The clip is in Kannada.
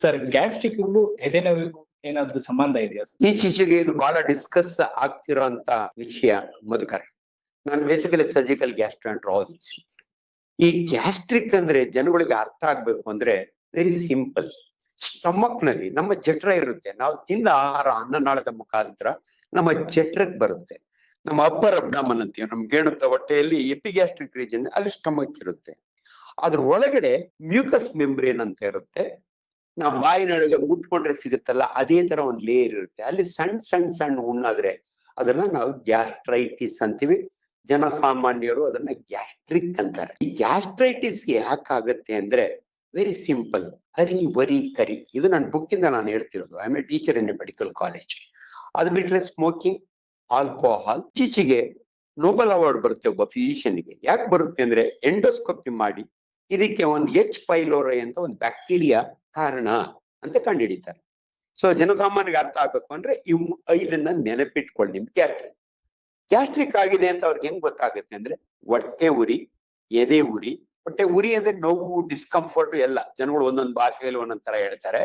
ಸರ್ ಗ್ಯಾಸ್ಟ್ರಿಕ್ಗೂ ಎದೆನೋವಿಗೂ ಏನಾದ್ರು ಸಂಬಂಧ ಇದೆಯಾ ಈ ಈಚೀಚೆಗೆ ಇದು ಬಹಳ ಡಿಸ್ಕಸ್ ಆಗ್ತಿರೋಂತ ವಿಷಯ ಮಧುಕರ್. ನಾನು ಬೇಸಿಕಲಿ ಸರ್ಜಿಕಲ್ ಗ್ಯಾಸ್ಟ್ರಾಂಟ್ರಾಲಜಿ ಈ ಗ್ಯಾಸ್ಟ್ರಿಕ್ ಅಂದ್ರೆ ಜನಗಳಿಗೆ ಅರ್ಥ ಆಗ್ಬೇಕು ಅಂದ್ರೆ ವೆರಿ ಸಿಂಪಲ್ ಸ್ಟಮಕ್ನಲ್ಲಿ ನಮ್ಮ ಜಠರ ಇರುತ್ತೆ. ನಾವು ತಿಂದ ಆಹಾರ ಅನ್ನನಾಳದ ಮುಖಾಂತರ ನಮ್ಮ ಜಠರಕ್ಕೆ ಬರುತ್ತೆ. ನಮ್ಮ ಅಪ್ಪರ್ ಅಬ್ಡಾಮನ್ ಅಂತೀವಿ, ನಮ್ಮ ಗೇಣುತ್ತ ಹೊಟ್ಟೆಯಲ್ಲಿ ಎಪಿಗ್ಯಾಸ್ಟ್ರಿಕ್ ರೀಜನ್ ಅಲ್ಲಿ ಸ್ಟಮಕ್ ಇರುತ್ತೆ. ಅದ್ರ ಒಳಗಡೆ ಮ್ಯೂಕಸ್ ಮೆಂಬ್ರೇನ್ ಅಂತ ಇರುತ್ತೆ. ನಾವು ಬಾಯಿನೊಳಗೆ ಮುಟ್ಕೊಂಡ್ರೆ ಸಿಗುತ್ತಲ್ಲ ಅದೇ ತರ ಒಂದು ಲೇಯರ್ ಇರುತ್ತೆ. ಅಲ್ಲಿ ಸಣ್ಣ ಸಣ್ಣ ಸಣ್ಣ ಹುಣ್ಣಾದ್ರೆ ಅದನ್ನ ನಾವು ಗ್ಯಾಸ್ಟ್ರೈಟಿಸ್ ಅಂತೀವಿ. ಜನಸಾಮಾನ್ಯರು ಅದನ್ನ ಗ್ಯಾಸ್ಟ್ರಿಕ್ ಅಂತಾರೆ. ಈ ಗ್ಯಾಸ್ಟ್ರೈಟಿಸ್ ಯಾಕಾಗತ್ತೆ ಅಂದ್ರೆ very simple hurry worry curry. ಇದು ನನ್ನ ಬುಕ್ಕಿಂದ ನಾನು ಹೇಳ್ತಿರೋದು. I a teacher in a medical college ಅದು ಬಿಟ್ರೆ ಸ್ಮೋಕಿಂಗ್ ಆಲ್ಕೋಹಾಲ್ ಇತ್ತೀಚೆಗೆ ನೋಬೆಲ್ ಅವಾರ್ಡ್ ಬರುತ್ತೆ ಒಬ್ಬ ಫಿಸಿಷಿಯನ್ಗೆ ಯಾಕೆ ಬರುತ್ತೆ ಅಂದ್ರೆ ಎಂಡೋಸ್ಕೋಪಿ ಮಾಡಿ ಇದಕ್ಕೆ ಒಂದು ಎಚ್ ಪೈಲೋರೈ ಅಂತ ಒಂದು ಬ್ಯಾಕ್ಟೀರಿಯಾ ಕಾರಣ ಅಂತ ಕಂಡುಹಿಡಿತಾರೆ. ಸೊ ಜನಸಾಮಾನ್ಯರಿಗೆ ಅರ್ಥ ಆಗ್ಬೇಕು ಅಂದ್ರೆ ಇವು ಇದನ್ನ ನೆನಪಿಟ್ಕೊಳ್ಳಿ. ನಿಮ್ ಗ್ಯಾಸ್ಟ್ರಿಕ್. ಗ್ಯಾಸ್ಟ್ರಿಕ್ ಆಗಿದೆ ಅಂತ ಅವ್ರಿಗೆ ಹೆಂಗ್ ಗೊತ್ತಾಗುತ್ತೆ ಅಂದ್ರೆ ಹೊಟ್ಟೆ ಉರಿ, ಎದೆ ಉರಿ. ಹೊಟ್ಟೆ ಉರಿ ಅಂದ್ರೆ ನೋವು ಡಿಸ್ಕಂಫರ್ಟ್ ಎಲ್ಲ. ಜನಗಳು ಒಂದೊಂದು ಭಾಷೆಯಲ್ಲಿ ಒಂದೊಂದ್ ತರ ಹೇಳ್ತಾರೆ.